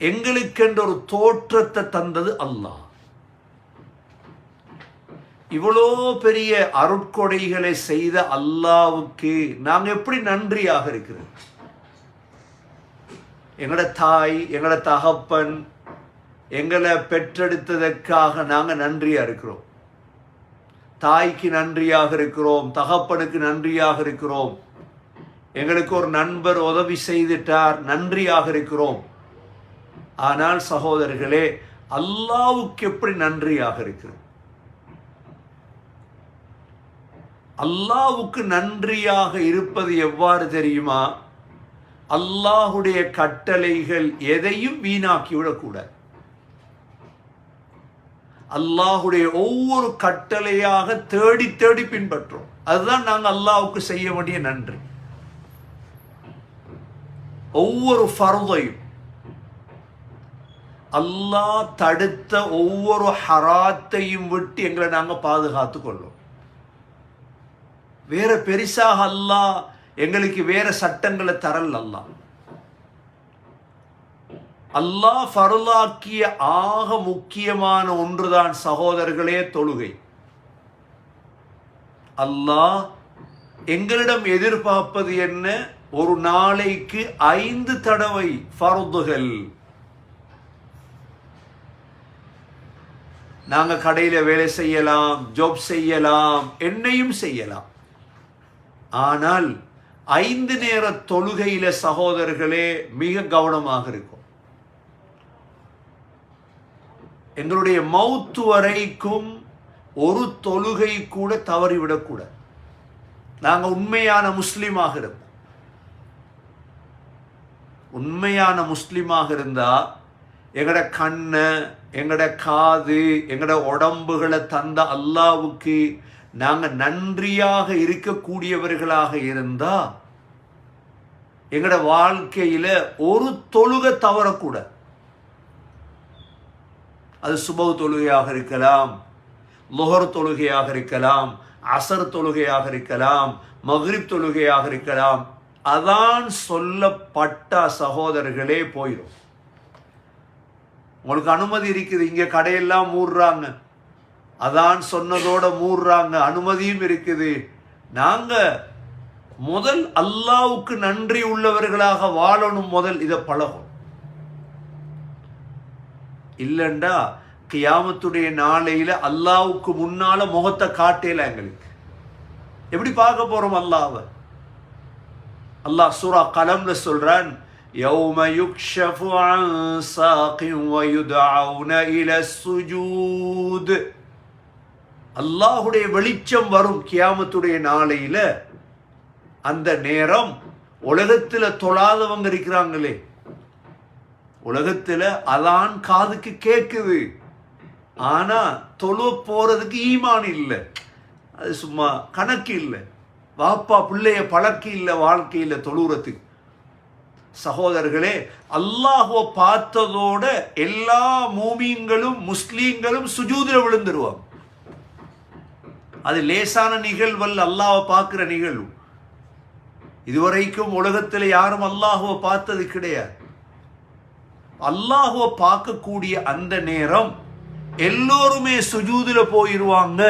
எங்களுக்கென்ற ஒரு தோற்றத்தை தந்தது அல்லாஹ். இவ்வளோ பெரிய அருட்கொடைகளை செய்த அல்லாவுக்கு நாங்கள் எப்படி நன்றியாக இருக்கிறோம்? எங்களோட தாய் எங்களோட தகப்பன் எங்களை பெற்றெடுத்ததற்காக நாங்கள் நன்றியாக இருக்கிறோம். தாய்க்கு நன்றியாக இருக்கிறோம் தகப்பனுக்கு நன்றியாக இருக்கிறோம். எங்களுக்கு ஒரு நண்பர் உதவி செய்துட்டார் நன்றியாக இருக்கிறோம். ஆனால் சகோதரர்களே அல்லாவுக்கு எப்படி நன்றியாக இருக்கிறது? அல்லாவுக்கு நன்றியாக இருப்பது எவ்வாறு தெரியுமா? அல்லாஹுடைய கட்டளைகள் எதையும் வீணாக்கி விடக்கூடாது அல்லாஹுடைய ஒவ்வொரு கட்டளையாக தேடி தேடி பின்பற்றோம் அதுதான் நாங்கள் அல்லாவுக்கு செய்ய வேண்டிய நன்றி. ஒவ்வொரு ஃபர்வையும் அல்லாஹ் தடுத்த ஒவ்வொரு ஹராத்தையும் விட்டு எங்களை நாங்கள் பாதுகாத்து கொள்ளும் வேற பெரிசாக அல்லாஹ் எங்களுக்கு வேற சட்டங்களை தரல் அல்லாஹ். அல்லாஹ் ஃபருளாக்கிய ஆக முக்கியமான ஒன்றுதான் சகோதரர்களே தொழுகை. அல்லாஹ் எங்களிடம் எதிர்பார்ப்பது என்ன? ஒரு நாளைக்கு ஐந்து தடவை ஃபருதுகள். நாங்கள் கடையில் வேலை செய்யலாம் ஜாப் செய்யலாம் என்னையும் செய்யலாம். ஆனால் ஐந்து நேர தொழுகையில சகோதரர்களே மிக கவனமாக இருக்கும். எங்களுடைய மௌத்து வரைக்கும் ஒரு தொழுகை கூட தவறிவிடக்கூடாது நாங்கள் உண்மையான முஸ்லீமாக இருப்போம். உண்மையான முஸ்லீமாக இருந்தால் எங்கட கண்ணை எங்கட காது எங்கட உடம்புகளை தந்த அல்லாவுக்கு நாங்க நன்றியாக இருக்கக்கூடியவர்களாக இருந்தா எங்கட வாழ்க்கையில ஒரு தொழுகை தவறக்கூடாது அது சுப தொழுகையாக இருக்கலாம் முகர் தொழுகையாக இருக்கலாம் அசர் தொழுகையாக இருக்கலாம் மஹ்ரிப் தொழுகையாக இருக்கலாம். அதான் சொல்லப்பட்ட சகோதரர்களே போயிடும் உங்களுக்கு அனுமதி இருக்குது இங்க கடையெல்லாம் மூடுறாங்க. அதான் சொன்னதோட மூடுறாங்க அனுமதியும் இருக்குது. நாங்க முதல் அல்லாவுக்கு நன்றி உள்ளவர்களாக வாழணும் முதல் இதை பழகும் இல்லைண்டா கியாமத்துடைய நாளையில அல்லாவுக்கு முன்னால முகத்தை காட்டல எங்களுக்கு. எப்படி பார்க்க போறோம் அல்லாவை? அல்லாஹ் சூரா கலம்ல சொல்றான் يوم يكشف عن ساق ويدعون إلى السجود அல்லாஹுடைய வெளிச்சம் வரும் கியாமத்துடைய நாளையில அந்த நேரம் உலகத்துல தொழாதவங்க இருக்கிறாங்களே உலகத்துல அதான் காதுக்கு கேக்குது ஆனா தொழு போறதுக்கு ஈமான் இல்லை அது சும்மா கணக்கு இல்லை வாப்பா பிள்ளைய பழக்கி இல்லை வாழ்க்கையில் தொழுறதுக்கு சகோதரர்களே அல்லாஹுவை பார்த்ததோட எல்லா மூமியங்களும் முஸ்லீம்களும் சுஜூதில் விழுந்துருவாங்க. அது லேசான நிகழ்வல்ல அல்லாவை பார்க்குற நிகழ்வு. இதுவரைக்கும் உலகத்தில் யாரும் அல்லாஹுவை பார்த்தது கிடையாது. அல்லாஹுவை பார்க்கக்கூடிய அந்த நேரம் எல்லோருமே சுஜூதில் போயிடுவாங்க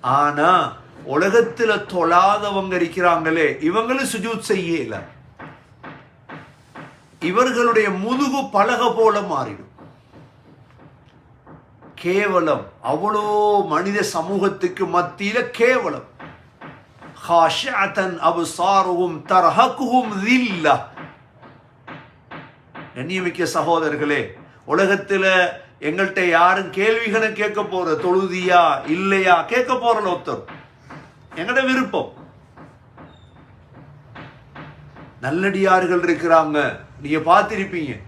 ஆனா உலகத்துல தொழாதவங்க இருக்கிறாங்களே இவங்களும் சுஜூத் செய்யலை. இவர்களுடைய முதுகு பலக போல மாறிடும். கேவலம். அவ்வளோ மனித சமூகத்துக்கு மத்தியில கேவலம். ஹாஷஅத்தன் கண்ணியமிக்க சகோதரர்களே உலகத்துல எங்கள்கிட்ட யாரும் கேள்விகளை கேட்க போற தொழுதியா இல்லையா கேட்க போற ஒருத்தர் எங்கட விருப்பம். நல்லடியார்கள் இருக்கிறாங்க. நீங்க பார்த்திருப்பீங்க.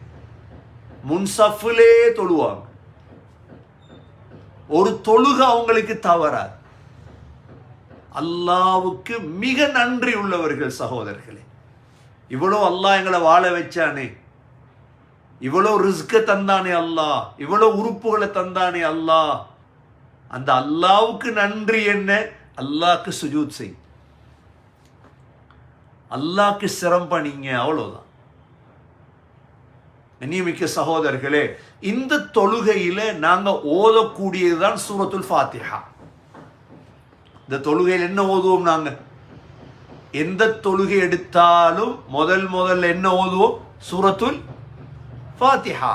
முன்சஃபிலே தொழுவாங்க. ஒரு தொழுக அவங்களுக்கு தவறாது. அல்லாவுக்கு மிக நன்றி உள்ளவர்கள் சகோதரர்களே. இவ்வளோ அல்லாஹ் எங்களை வாழ வச்சானே. இவ்வளோ ரிஸ்க தந்தானே அல்லாஹ். இவ்வளோ உறுப்புகளை தந்தானே அல்லாஹ். அந்த அல்லாவுக்கு நன்றி என்ன? அல்லாஹ்க்கு சுஜூத் செய். அல்லாஹ்க்கு சிரம் பண்ணிங்க அவ்வளோதான் நியமிக்க சகோதரர்களே இந்த தொழுகையில நாங்க ஓதக்கூடியதுதான் சூரத்துல் ஃபாத்திஹா. இந்த தொழுகையில் என்ன ஓதுவோம் நாங்க? எந்த தொழுகை எடுத்தாலும் முதல் முதல்ல என்ன ஓதுவோம்? சூரத்துல் ஃபாத்திஹா.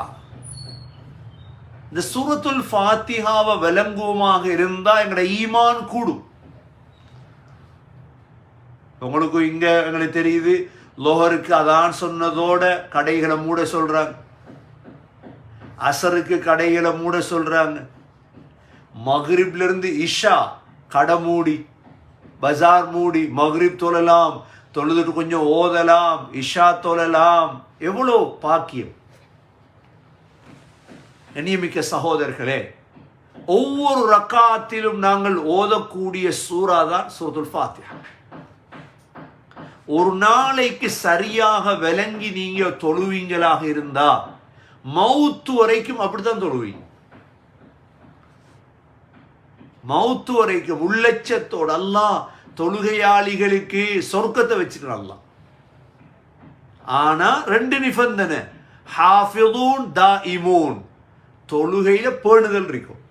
இந்த சூரத்துல் ஃபாத்திஹாவை விளங்குவோமாக இருந்தா எங்களோட ஈமான் கூடும். உங்களுக்கு இங்க எங்களுக்கு தெரியுது லோகருக்கு அதான் சொன்னதோட கடைகளை மூட சொல்றாங்க. அசருக்கு கடைகளை மூட சொல்றாங்க. மஹ்ரிப்ல இருந்து இஷா கடை மூடி பஜார் மூடி மஹ்ரிப் தொழலாம் தொழுதுட்டு கொஞ்சம் ஓதலாம் இஷா தொழலாம். எவ்வளோ பாக்கியம். நியமிக்க சகோதரர்களே ஒவ்வொரு ரக்காத்திலும் நாங்கள் ஓதக்கூடிய சூறா தான் சூரத்துல் ஃபாத்தியா ஒரு நாளைக்கு சரியாக விளங்கி நீங்க தொழுவீங்களாக இருந்தா மவுத்து வரைக்கும் அப்படித்தான் தொழுவீங்க. மவுத்து வரைக்கும் உள்ளச்சத்தோடு அல்லாஹ் தொழுகையாளிகளுக்கு சொர்க்கத்தை வச்சுக்கிறான் ஆனா ரெண்டு நிபந்தனை ஹாஃபிதூன் தா இமோன் தொழுகையில பேணுதல் இருக்கும்.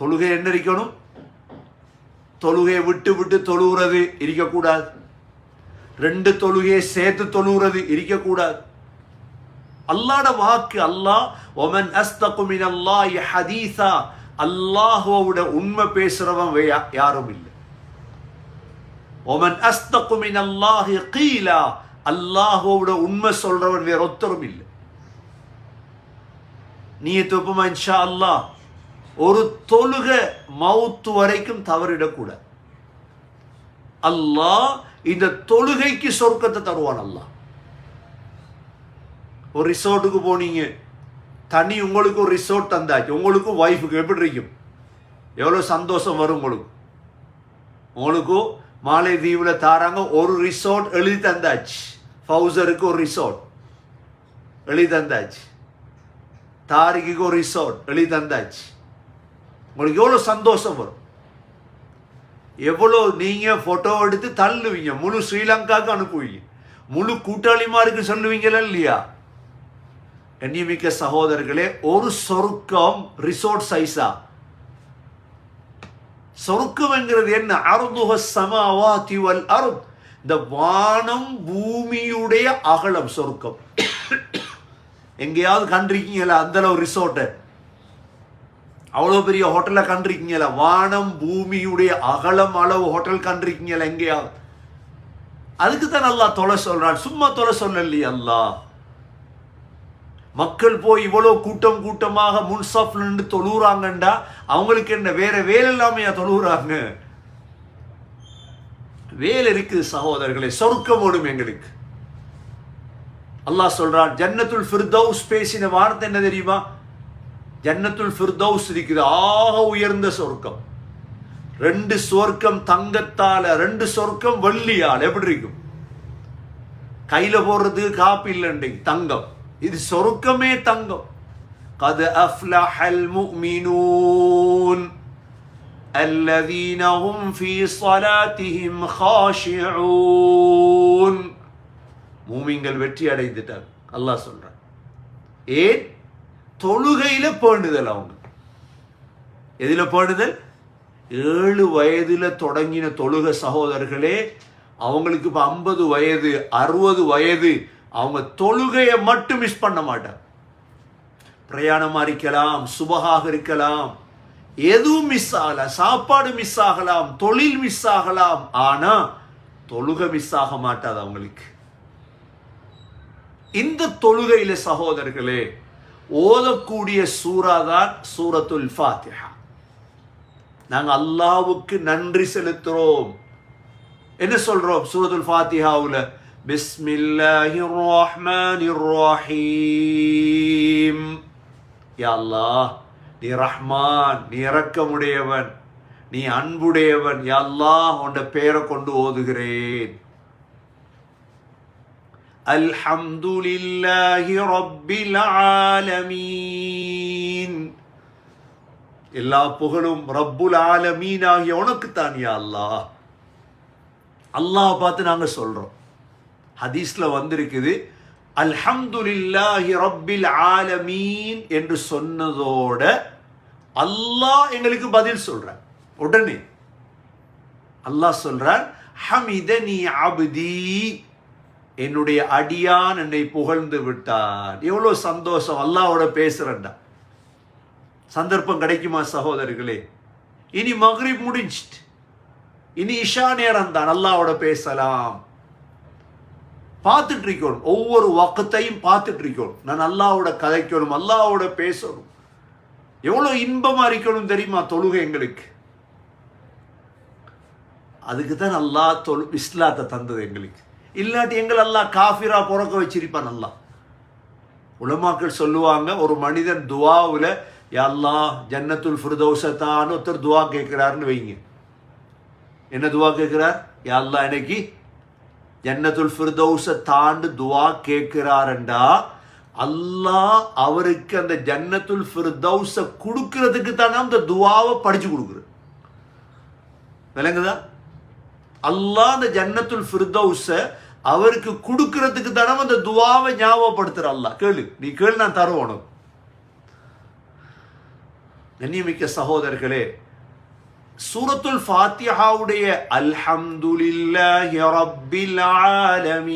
தொழுகை என்ன இருக்கணும் தொழுகையை விட்டு விட்டு தொழுகிறது இருக்கக்கூடாது. ரெண்டு தொழுகையை சேர்த்து தொழுகிறது இருக்கக்கூடாது. அல்லாட வாக்கு அல்லாஹ் ஒமன் அஸ்தகுமின் அல்லாஹ் ஹதீஸா. அல்லாஹுவோட உண்மை பேசுறவன் யாரும் இல்லை. ஒமன் அஸ்தகுமின் அல்லாஹ் கீலா. அல்லாஹுவோட உண்மை சொல்றவன் வேற ஒத்தரும் இல்லை. நீ துப்புமா இன்ஷா அல்லாஹ்? ஒரு தொழுக மவுத்து வரைக்கும் தவறிடக்கூடாது. அல்லாஹ் இந்த தொழுகைக்கு சொர்க்கத்தை தருவான் அல்லாஹ். ஒரு ரிசோர்ட்டுக்கு போனீங்க தனி உங்களுக்கு ஒரு ரிசோர்ட் தந்தாச்சு உங்களுக்கும் ஒய்ஃபுக்கு எப்படி இருக்கும்? எவ்வளோ சந்தோஷம் வரும் உங்களுக்கு? உங்களுக்கும் மாலை தீவில் தாராங்க ஒரு ரிசோர்ட் எழுதி தந்தாச்சு. ஃபவுசருக்கு ஒரு ரிசோர்ட் எழுதி தந்தாச்சு. தாரிக்கு ஒரு ரிசோர்ட் எழுதி தந்தாச்சு. உங்களுக்கு எவ்வளோ சந்தோஷம் வரும்? எவ்வளோ நீங்கள் ஃபோட்டோ எடுத்து தள்ளுவீங்க? முழு ஸ்ரீலங்காவுக்கு அனுப்புவீங்க. முழு கூட்டாளிமாருக்கு சொல்லுவீங்களா இல்லையா? கண்ணியமிக்க சகோதரர்களே ஒரு சொருக்கம் ரிசோர்ட் சைஸா சொருக்கம்ங்கிறது என்ன? அருந்துக சமாவாதி வல் அருத். இந்த வானம் பூமியுடைய அகலம் சொருக்கம். எங்கேயாவது கண்டிருக்கீங்களா? அந்த அளவு ரிசோர்ட்டை அவ்வளோ பெரிய ஹோட்டலில் கண்டிருக்கீங்கள வானம் பூமியுடைய அகலம் அளவு ஹோட்டல் கண்டிருக்கீங்கள எங்கேயாவது அதுக்கு தான் அல்லாஹ் தொலை சொல்கிறான் சும்மா தொலை சொல்லலையே அல்லாஹ். மக்கள் போய் இவ்வளோ கூட்டம் கூட்டமாக முன்சாஃப்ல நின்று தொழுகிறாங்கண்டா அவங்களுக்கு என்ன வேற வேலை இல்லாமையா தொழுகிறாங்க வேலை இருக்குது சகோதரர்களே சொர்க்கம் ஓடும் எங்களுக்கு. அல்லாஹ் சொல்றான் ஜன்னத்துல் ஃபிர்தௌஸ் பேசின வார்த்தை என்ன தெரியுமா? ஜன்னத்துல் ஃபிர்தௌஸ் இருக்குது ஆக உயர்ந்த சொர்க்கம் ரெண்டு சொர்க்கம் தங்கத்தால ரெண்டு சொர்க்கம் வெள்ளியால் எப்படி இருக்கும் கையில போடுறதுக்கு காப்பி இல்லைண்டி தங்கம் இது சொர்க்கமே தங்கம் قد أفلح المؤمنون الذين هم في صلاتهم خاشعون மூமிங்கள் வெற்றி அடைந்துட்டார் அல்லாஹ் சொல்றான் ஏன் தொழுகையில பேண்டுதல் அவங்க. எதில பேண்டுதல் ஏழு வயதுல தொடங்கின தொழுக சகோதரர்களே அவங்களுக்கு இப்போ ஐம்பது வயது அறுபது வயது அவங்க தொழுகையை மட்டும் மிஸ் பண்ண மாட்டாங்க. பிரயாணமாக இருக்கலாம் சுபகாக இருக்கலாம் எதுவும் மிஸ் ஆகலாம் சாப்பாடு மிஸ் ஆகலாம் தொழில் மிஸ் ஆகலாம் ஆனா தொழுகை மிஸ் ஆக மாட்டாது அவங்களுக்கு. இந்த தொழுகையில சகோதரர்களே ஓதக்கூடிய சூறா தான் சூரத்துல் ஃபாத்திஹா. நாங்கள் அல்லாவுக்கு நன்றி செலுத்துகிறோம் என்ன சொல்கிறோம் சூரத்துல் ஃபாத்திஹாவில்? பிஸ்மில்லாஹி ரஹ்மானி ரஹீம் யா அல்லாஹ் நீ ரஹ்மான் நீ இறக்கமுடையவன் நீ அன்புடையவன் யா அல்லாஹ் உன்ட பேரை கொண்டு ஓதுகிறேன். அல்ஹம்துலில்லாஹி ரப்பில் ஆலமீன். எல்லா புகழும் ரப்புல் ஆலமீன் ஆகிய உனக்கு தானியா அல்லாஹ். அல்லாஹ் பார்த்து நாங்கள் சொல்கிறோம் ஹதீஸ்ல வந்திருக்குது அல்ஹம்துலில்லாஹி ரப்பில் ஆலமீன் என்று சொன்னதோட அல்லாஹ் எங்களுக்கு பதில் சொல்கிறார் உடனே அல்லாஹ் சொல்கிறார் ஹமிதனி அப்தி என்னுடைய அடியான் என்னை புகழ்ந்து விட்டான் எவ்வளோ சந்தோஷம். அல்லாவோட பேசுறேன்டா. சந்தர்ப்பம் கிடைக்குமா சகோதரர்களே இனி மகிழி முடிஞ்சிட்டு. இனி இஷா நேரம் தான் அல்லாவோட பேசலாம். பார்த்துட்டு இருக்கணும். ஒவ்வொரு வக்கத்தையும் பார்த்துட்டு இருக்கணும். நான் அல்லாவோட கதைக்கணும். அல்லாவோட பேசணும். எவ்வளோ இன்பமாக இருக்கணும் தெரியுமா தொழுகை எங்களுக்கு? அதுக்கு தான் நல்லா தொழு இஸ்லாத்தை தந்தது எங்களுக்கு. இல்லாட்டி எங்கள் எல்லாம் காஃபிரா பிறக்க வச்சிருப்பான் நல்லா உலமாக்கள் சொல்லுவாங்க ஒரு மனிதன் துவாவில் எல்லாம் ஜன்னத்துல் ஃபிர்தௌசத்தான்னு ஒருத்தர் துவா கேட்கிறாருன்னு வைங்க. என்ன துவா கேட்குறார்? எல்லாம் இன்னைக்கு ஜன்னத்துல் ஃபிர்தௌஸ தாண்டு துவா கேட்கிறாரண்டா அல்லாஹ் அவருக்கு அந்த ஜன்னத்துல் ஃபிர்தௌஸ கொடுக்கறதுக்கு தானே அந்த துவாவை படிச்சு கொடுக்குறது விளங்குதா? அல்லாஹ் அந்த ஜன்னத்துல் ஃபிர்தௌஸ அவருக்கு கொடுக்கறதுக்கு தானே அந்த துவாவை ஞாபகப்படுத்துற அல்லாஹ். கேளு. நீ கேளு நான் தருவோம் கண்ணியமிக்க சகோதரர்களே சூரத்துல் ஃபாத்திஹாவுடைய அல்ஹம்துலில்லாஹி ரப்பில் ஆலமீன்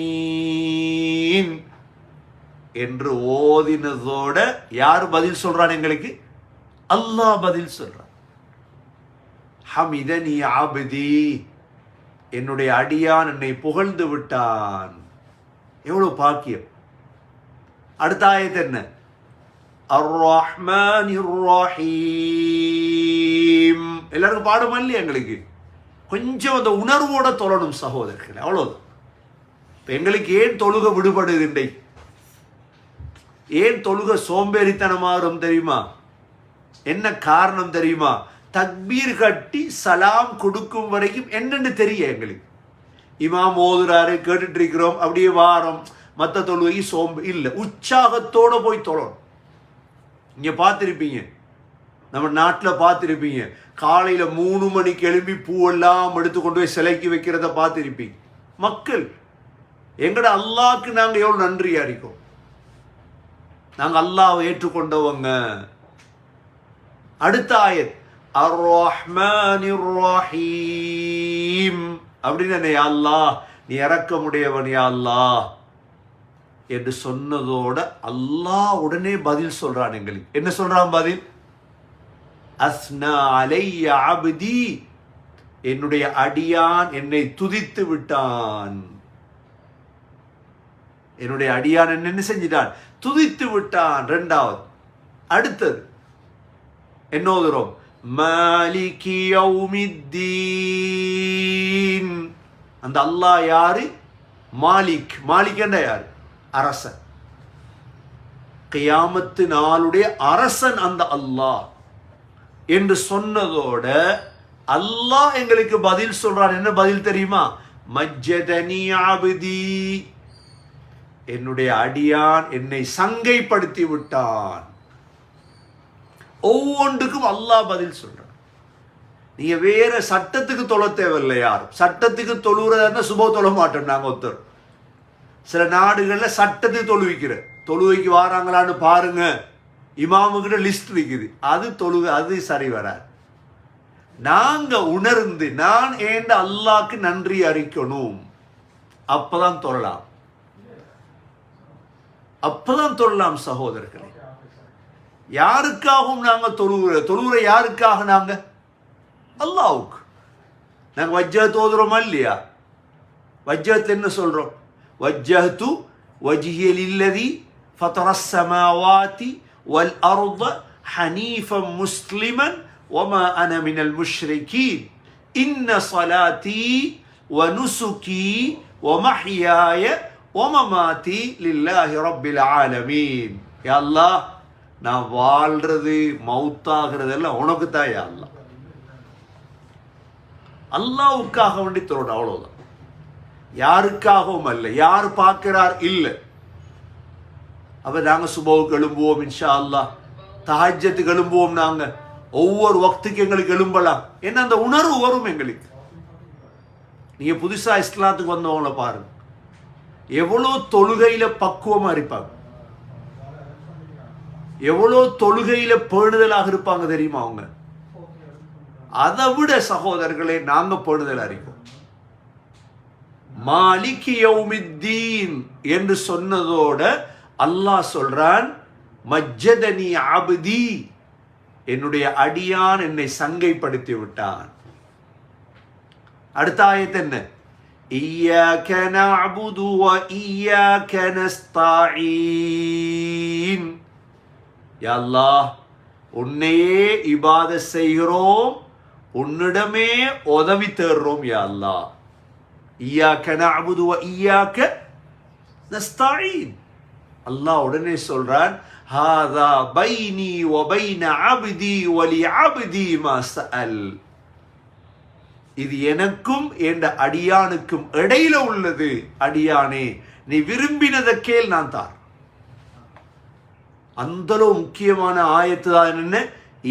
என்று ஓதினதோட யார் பதில் சொல்றான் எங்களுக்கு? அல்லாஹ் பதில் சொல்றான். ஹமிதனி ஆபதி என்னுடைய அடியான் என்னை புகழ்ந்து விட்டான். எவ்வளோ பாக்கியம். அடுத்த ஆயத்து என்ன? எல்லாருக்கும் பாடுமா இல்லையா எங்களுக்கு? கொஞ்சம் அந்த உணர்வோட தொழணும் சகோதரர்கள் அவ்வளோதான் இப்போ எங்களுக்கு ஏன் தொழுக விடுபடுகின்றே? ஏன் தொழுக சோம்பேறித்தனமாகும் தெரியுமா? என்ன காரணம் தெரியுமா? தக்பீர் கட்டி சலாம் கொடுக்கும் வரைக்கும் என்னென்னு தெரிய எங்களுக்கு. இமாம் ஓதுறாரு கேட்டுட்டு இருக்கிறோம் அப்படியே வாரம். மற்ற தொழுகை சோம்பு இல்லை. உற்சாகத்தோடு போய் தொழணும். இங்கே பார்த்துருப்பீங்க. நம்ம நாட்டில் பார்த்துருப்பீங்க. காலையில் மூணு மணிக்கு எழும்பி பூவெல்லாம் எடுத்து கொண்டு போய் சிலைக்கு வைக்கிறத பார்த்துருப்பீங்க. மக்கள் எங்கட அல்லாவுக்கு நாங்கள் எவ்வளோ நன்றியாக இருக்கோம் நாங்கள் அல்லாவை ஏற்றுக்கொண்டவங்க. அடுத்த ஆயத் ரஹீம் அப்படின்னு என்ன அல்லாஹ்? நீ இறக்கமுடையவன் யாழ்லா என்று சொன்னதோட அல்லாஹ் உடனே பதில் சொல்றான் எங்களுக்கு. என்ன சொல்றான் பதில்? அஸ்னா அலைய அப்தி. என்னுடைய அடியான் என்னை துதித்து விட்டான். என்னுடைய அடியான் என்ன என்ன செஞ்சிட்டான்? துதித்து விட்டான். ரெண்டாவது. அடுத்தது. என்னோதுறோம் மாலிகி யௌமித்தீன். அந்த அல்லாஹ் யாரு? மாலிக். மாலிக் என்ன யார்? அரசன். கியாமத்து நாளுடைய அரசன் அந்த அல்லாஹ். என்று சொன்னதோட அல்லாஹ் எங்களுக்கு பதில் சொல்றான். என்ன பதில் தெரியுமா? மஜ்ஜதனி ஆபதி என்னுடைய அடியான் என்னை சங்கைப்படுத்தி விட்டான். ஒவ்வொன்றுக்கும் அல்லாஹ் பதில் சொல்கிறான் நீங்க வேற சட்டத்துக்கு தொழ தேவையில்லை யாரும். சட்டத்துக்கு தொழுகிறதா சுப தொழ மாட்டோம் நாங்க ஒருத்தர் சில நாடுகளில் சட்டத்தை தொழுவிக்கிற. தொழுவைக்கு வாராங்களான்னு பாருங்க. இமாமுக்கிட்ட லிஸ்ட் இருக்குது அது தொழுக அது சரி வராது. நாங்க உணர்ந்து நான் ஏண்ட அல்லாக்கு நன்றி அறிக்கணும் அப்பதான் தொழலாம். அப்பதான் தொழலாம் சகோதரர்களே. யாருக்காகவும் நாங்கள் தொழுகிற தொழுகிற யாருக்காக நாங்கள் அல்லாவுக்கு நாங்கள் வஜ்ஜகத்து ஓதுறோமா இல்லையா வஜ்ஜத் என்ன சொல்கிறோம் வஜ்ஜகத்து வஜ்ஹியல் இல்லதி ஃபத்தரஸ்ஸமாவாத்தி வல் அருத ஹனீஃபம் முஸ்லிமன் وما أنا من المشركين إن صلاتي ونسكي ومحياي ومماتي لله رب العالمين يا الله நான் வாழ்றது மவுத்தாகிறது எல்லாம் உனக்கு தான் யா அல்லாஹ். அல்லாவுக்காக வேண்டி தொழணும் அவ்வளவுதான். யாருக்காகவும் அல்ல யார் பார்க்கிறார்? இல்லை. அப்ப நாங்க சுபவுக்கு எழும்புவோம் இன்ஷா அல்லாஹ் தஹஜத்துக்கு எழும்புவோம் நாங்க. ஒவ்வொரு வக்துக்கு எங்களுக்கு எழும்பலாம். என்ன அந்த உணர்வு வரும் எங்களுக்கு. நீங்க புதுசா இஸ்லாத்துக்கு வந்தவங்கள பாருங்க. எவ்வளோ தொழுகையில பக்குவமா இருப்பாங்க. எவ்வளோ தொழுகையில பேணுதலாக இருப்பாங்க தெரியுமா அவங்க அதை விட சகோதரர்களே நாங்க பேணுதலா இருக்கோம் மாலிகி யௌமித்தீன் என்று சொன்னதோட அல்லாஹ் சொல்றான் மஜ்ஜதனி அபதி என்னுடைய அடியான் என்னை சங்கைப்படுத்தி விட்டான் அடுத்த ஆயத்து என்ன إياك نعبد وإياك نستعين யா உன்னையே இபாத செய்கிறோம் உன்னிடமே உதவி தேடுறோம் யா ஈயாக்க நஅபுது ஈயாக்க நஸ்தஈன் அல்லாஹ் உடனே சொல்றான் ஹாதா பைனி ஒபைன அபிதி ஒலி அபிதி லி அப்தி இது எனக்கும் என்ற அடியானுக்கும் இடையில உள்ளது அடியானே. நீ விரும்பினதை கேள் நான் தார். அந்த அளவு முக்கியமான ஆயத்து தான் என்ன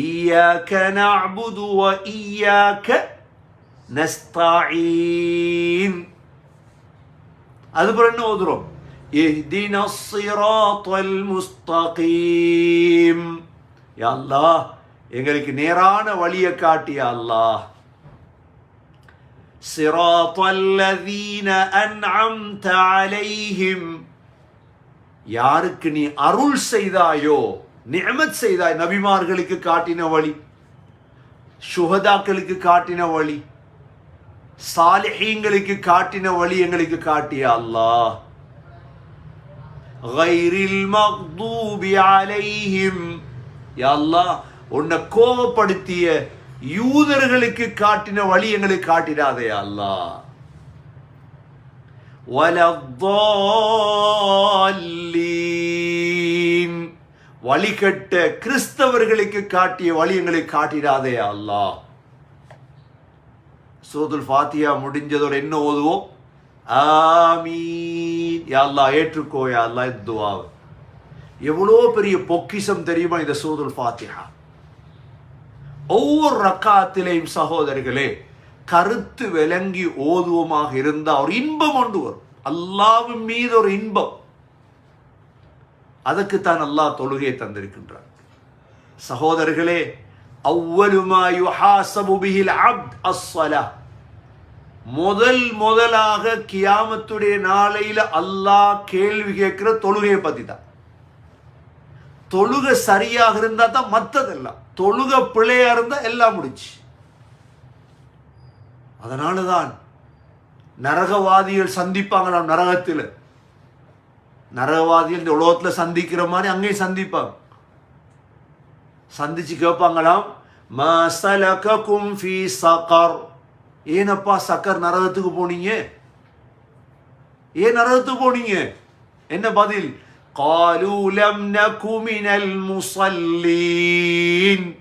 ஈயாக்க நஅபுது வ ஈயாக்க நஸ்தஈன் அதுபோல என்ன ஓதுறோம் இஹ்தின ஸிராத்தல் முஸ்தகீம் யா அல்லாஹ் எங்களுக்கு நேரான வழியை காட்டி யா அல்லாஹ் صراط الذين أنعمت عليهم யாருக்கு நீ அருள் செய்தாயோ நியமத் செய்தாய் நபிமார்களுக்கு காட்டின வழி சுகதாக்களுக்கு காட்டின வழி சாலிஹீங்களுக்கு காட்டின வழி எங்களுக்கு காட்டிய அல்லாஹ். கைரில் மக்தூபி அலைஹிம். யா அல்லாஹ் உன்னை கோபப்படுத்திய யூதர்களுக்கு காட்டின வழி எங்களுக்கு காட்டிடாதே அல்லாஹ். வழிகட்ட கிறிஸ்தவர்களுக்கு காட்டிய வழி காட்டிடாதே அல்லாஹ். சூதுல் ஃபாத்தியா முடிஞ்சதோட என்ன ஓதுவோம்? ஆமீன். யாழ்லா அல்லாஹ் ஏற்றுக்கோ யாழ்லா துவா இந்த துவாவை. எவ்வளோ பெரிய பொக்கிஷம் தெரியுமா இந்த சூதுல் ஃபாத்திஹா? ஒவ்வொரு ரக்காத்திலேயும் சகோதரர்களே கருத்து விளங்கி ஓதுவோமாக இருந்தால் ஒரு இன்பம் கொண்டு வரும். அல்லாவின் மீது ஒரு இன்பம். அதுக்கு தான் அல்லாஹ் தொழுகையை தந்திருக்கின்றார் சகோதரர்களே அவ்வலுமா முதல் முதலாக கியாமத்துடைய நாளையில அல்லாஹ் கேள்வி கேட்கிற தொழுகையை பத்தி தான் தொழுகை சரியாக இருந்தா தான் மற்றதெல்லாம் தொழுக பிழையா இருந்தா எல்லாம் முடிச்சு அதனால தான் நரகவாதிகள் சந்திப்பாங்களாம் நரகத்தில். நரகவாதிகள் இந்த உலகத்தில் சந்திக்கிற மாதிரி அங்கேயும் சந்திப்பாங்க. சந்திச்சு கேட்பாங்களாம் மசலகும் ஃபி சக்கர் ஏனப்பா சக்கர் நரகத்துக்கு போனீங்க? ஏன் நரகத்துக்கு போனீங்க? என்ன பதில்? காலூலம் நகுமினல் முசல்லீன்.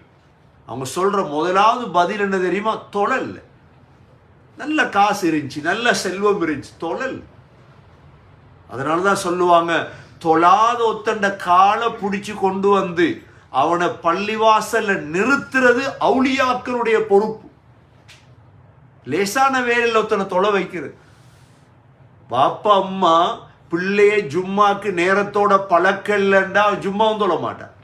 அவங்க சொல்ற முதலாவது பதில் என்ன தெரியுமா? தொழல் நல்ல காசு இருந்துச்சு நல்ல செல்வம் இருந்துச்சு தொழல். அதனால தான் சொல்லுவாங்க தொழாத ஒத்தண்ட காலை பிடிச்சி கொண்டு வந்து அவனை பள்ளிவாசல்ல நிறுத்துறது அவுளியாக்களுடைய பொறுப்பு. லேசான வேலையில் ஒருத்தனை தொலை வைக்கிறது. பாப்பா அம்மா பிள்ளைய ஜும்மாக்கு நேரத்தோட பழக்கல்லண்டா ஜும்மாவும் தொழ மாட்டான்.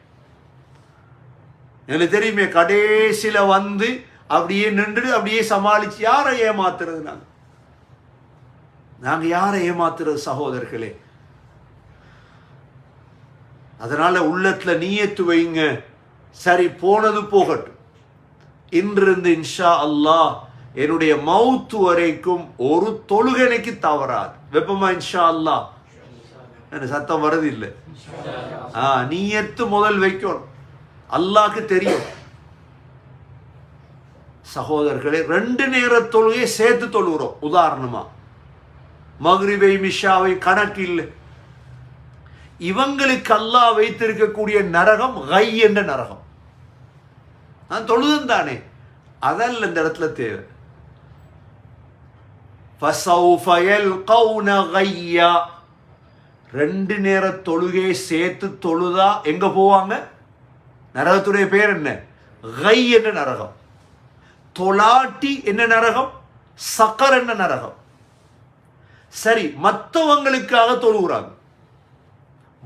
எனக்கு தெரியுமே கடைசியில் வந்து அப்படியே நின்று அப்படியே சமாளிச்சு யாரை ஏமாத்துறது நாங்கள் நாங்க யாரை ஏமாத்துறது சகோதரர்களே? அதனால உள்ளத்துல நீயத்து வைங்க. சரி போனது போகட்டும். இன்றிருந்து இன்ஷா அல்லாஹ் என்னுடைய மவுத்து வரைக்கும் ஒரு தொழுகனைக்கு தவறாது. வெப்பமா இன்ஷா அல்லாஹ்? எனக்கு சத்தம் வரது இல்லை? ஆ நீயத்து முதல் வைக்கணும். அல்லாக்கு தெரியும். சகோதரர்களே ரெண்டு நேர தொழுகையை சேர்த்து தொழுகிறோம். உதாரணமாக மகரிவை மிஷாவை கணக்கு இல்லை. இவங்களுக்கு அல்லாஹ் வைத்திருக்கக்கூடிய நரகம் கை என்ற நரகம். நான் தொழுதும் தானே. அதல்ல இந்த இடத்துல தேவை. ரெண்டு நேர தொழுகையை சேர்த்து தொழுதா எங்க போவாங்க? நரகத்துடைய பேர் என்ன? கை என்ற நரகம். தொலாட்டி என்ன நரகம்? சக்கர் என்ன நரகம்? சரி மற்றவங்களுக்காக தொழுகிறாங்க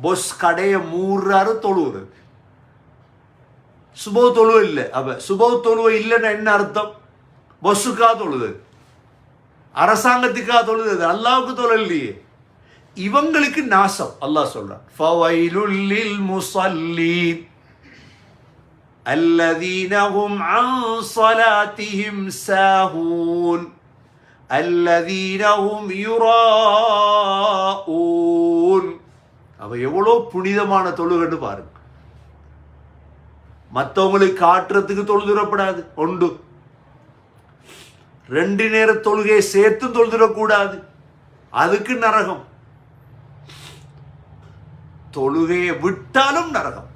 பொஸ் கடையை மூடுறாரு தொழுவுறது சுபோ தொழுவ இல்லை. அவ சுபோ தொழுவ இல்லைன்னா என்ன அர்த்தம்? பொஸ்ஸுக்காக தொழுது. அரசாங்கத்துக்காக தொழுது. அல்லாவுக்கு தொழலையே. இவங்களுக்கு நாசம். அல்லாஹ் சொல்றான் ஃபவைலுல்லில் முஸல்லீன். الذين هم عن صلاتهم ساهون الذين هم يراءون அவ எவ்வளோ புனிதமான தொழுகன்னு பாருங்க மற்றவங்களுக்கு காட்டுறதுக்கு தொழுதுறப்படாது ஒன்று ரெண்டு நேர தொழுகையை சேர்த்து தொழுதுடக்கூடாது அதுக்கு நரகம் தொழுகையை விட்டாலும் நரகம்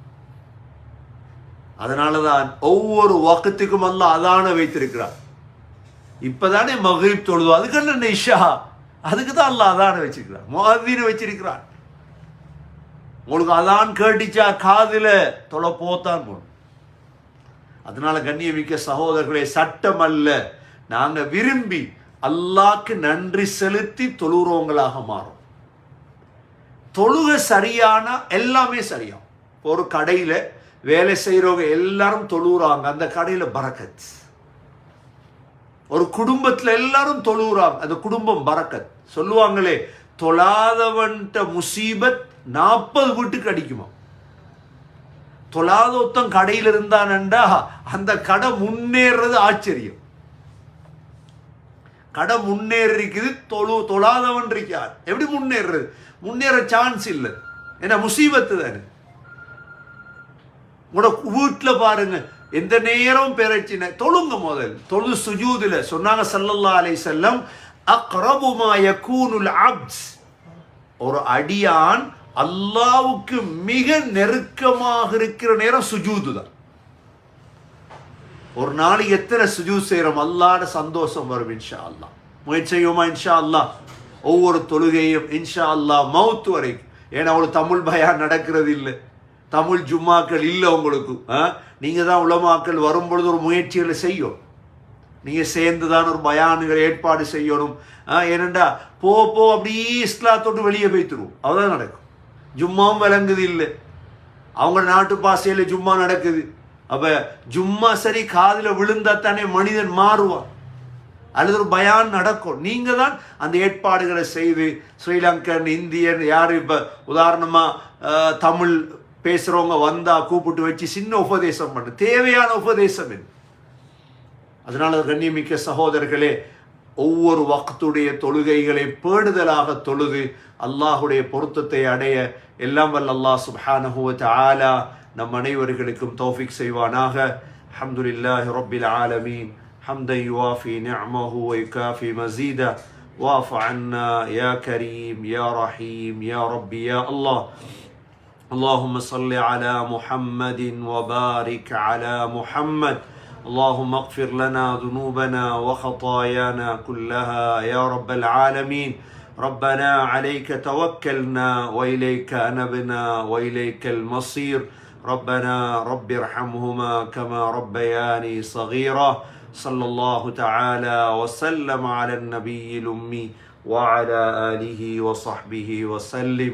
அதனாலதான் ஒவ்வொரு வக்கத்துக்கும் அல்ல அதான வைத்திருக்கிறார் இப்பதானே மகிழ்ப் தொழுது அதுக்கு என்ன இஷா? அதுக்கு தான் அல்ல அதான வச்சிருக்கிறார் முஹதீன வச்சிருக்கிறார் உங்களுக்கு அதான் கேட்டுச்சா காதுல? தொலை போத்தான் போகணும். அதனால கண்ணியமிக்க சகோதரர்களே சட்டம் அல்ல. நாங்க விரும்பி அல்லாக்கு நன்றி செலுத்தி தொழுகிறவங்களாக மாறும். தொழுக சரியானா எல்லாமே சரியாகும். ஒரு கடையில வேலை செய்கிறவங்க எல்லாரும் தொழுகிறாங்க அந்த கடையில் பரக்கத். ஒரு குடும்பத்தில் எல்லாரும் தொழுகிறாங்க அந்த குடும்பம் பரக்கத். சொல்லுவாங்களே தொழாதவன்ட்ட முசீபத் நாற்பது வீட்டுக்கு அடிக்குமா தொழாத ஒத்தம் கடையில் இருந்தானண்டா அந்த கடை முன்னேறது ஆச்சரியம். கடை முன்னேறிக்குது தொழு தொழாதவன் இருக்கார் எப்படி முன்னேறுறது முன்னேற சான்ஸ் இல்லை. ஏன்னா முசீபத்து தானே உங்களோட வீட்டில் பாருங்க. எந்த நேரம் பிரச்சினை தொழுங்க முதல். தொழு சுஜூதுல. சொன்னாங்க சல்லல்லா அலை செல்லம் அக்ரபுமா யகூனுல் அப்ஸ். ஒரு அடியான் அல்லாவுக்கு மிக நெருக்கமாக இருக்கிற நேரம் சுஜூது தான். ஒரு நாளைக்கு எத்தனை சுஜூத் செய்கிறோம் அல்லாட சந்தோஷம் வரும் இன்ஷா அல்லா முயற்சியுமா இன்ஷா அல்லா ஒவ்வொரு தொழுகையும் இன்ஷா அல்லா மவுத்து வரைக்கும். ஏன்னா அவளுக்கு தமிழ் பயா நடக்கிறது இல்லை. தமிழ் ஜும்மாக்கள் இல்லை உங்களுக்கு நீங்கள் தான் உலமாக்கள் வரும்பொழுது ஒரு முயற்சிகளை செய்யும் நீங்கள் சேர்ந்து தான் ஒரு பயானுகளை ஏற்பாடு செய்யணும் ஏனெண்டா போ போ அப்படியே இஸ்லாத்தோட்டு வெளியே போய்த்துருவோம். அதுதான் நடக்கும். ஜும்மாவும் விளங்குது இல்லை. அவங்க நாட்டு பாசையில் ஜும்மா நடக்குது. அப்போ ஜும்மா சரி காதில் விழுந்தா தானே மனிதன் மாறுவான். அல்லது ஒரு பயான் நடக்கும். நீங்கள் தான் அந்த ஏற்பாடுகளை செய்து ஸ்ரீலங்கன் இந்தியன் யார் இப்போ உதாரணமாக தமிழ் பேசுறவங்க வந்தா கூப்பிட்டு வச்சு சின்ன உபதேசம் பண்ணு தேவையான உபதேசம் என்ன அதனால கண்ணியமிக்க சகோதரர்களே ஒவ்வொரு வக்துடைய தொழுகைகளை பேணுதலாக தொழுது அல்லாஹுடைய பொருத்தத்தை அடைய எல்லாம் வல்ல அல்லாஹ் சுப்ஹானஹு ஆலா நம் அனைவர்களுக்கும் தௌஃபிக் செய்வானாக அல்ஹம்துலில்லாஹி ரப்பில் ஆலமீன் حمدا يوافي نعمه ويكافي مزيدا واعف عنا يا كريم يا رحيم يا ربي يا الله اللهم صل على محمد وبارك على محمد. اللهم اغفر لنا ذنوبنا وخطايانا كلها يا رب العالمين. ربنا عليك توكلنا وإليك أنبنا وإليك المصير. ربنا رب ارحمهما كما ربياني صغيرا. صلى الله تعالى وسلم على النبي الأمي وعلى آله وصحبه وسلم.